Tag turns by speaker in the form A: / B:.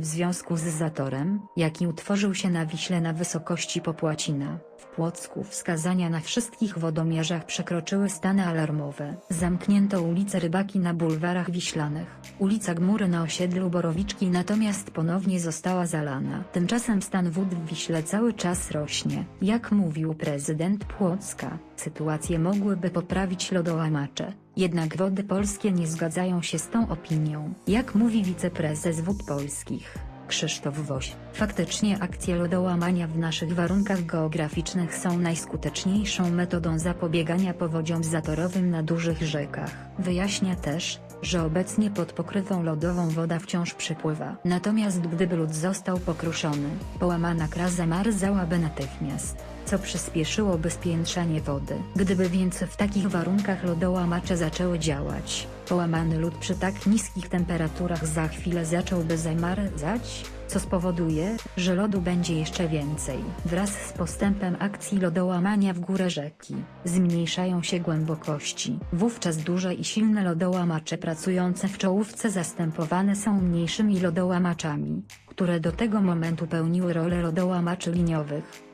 A: W związku z zatorem, jaki utworzył się na Wiśle na wysokości Popłacina, w Płocku wskazania na wszystkich wodomierzach przekroczyły stany alarmowe. Zamknięto ulice Rybaki na bulwarach wiślanych. Ulica Gmury na osiedlu Borowiczki natomiast ponownie została zalana. Tymczasem stan wód w Wiśle cały czas rośnie. Jak mówił prezydent Płocka, sytuację mogłyby poprawić lodołamacze. Jednak wody polskie nie zgadzają się z tą opinią. Jak mówi wiceprezes wód polskich, Krzysztof Woś, faktycznie akcje lodołamania w naszych warunkach geograficznych są najskuteczniejszą metodą zapobiegania powodziom zatorowym na dużych rzekach. Wyjaśnia też, że obecnie pod pokrywą lodową woda wciąż przypływa. Natomiast gdyby lód został pokruszony, połamana kra zamarzałaby natychmiast, co przyspieszyłoby spiętrzanie wody. Gdyby więc w takich warunkach lodołamacze zaczęły działać, połamany lód przy tak niskich temperaturach za chwilę zacząłby zamarzać, co spowoduje, że lodu będzie jeszcze więcej. Wraz z postępem akcji lodołamania w górę rzeki, zmniejszają się głębokości. Wówczas duże i silne lodołamacze pracujące w czołówce zastępowane są mniejszymi lodołamaczami, które do tego momentu pełniły rolę lodołamaczy liniowych.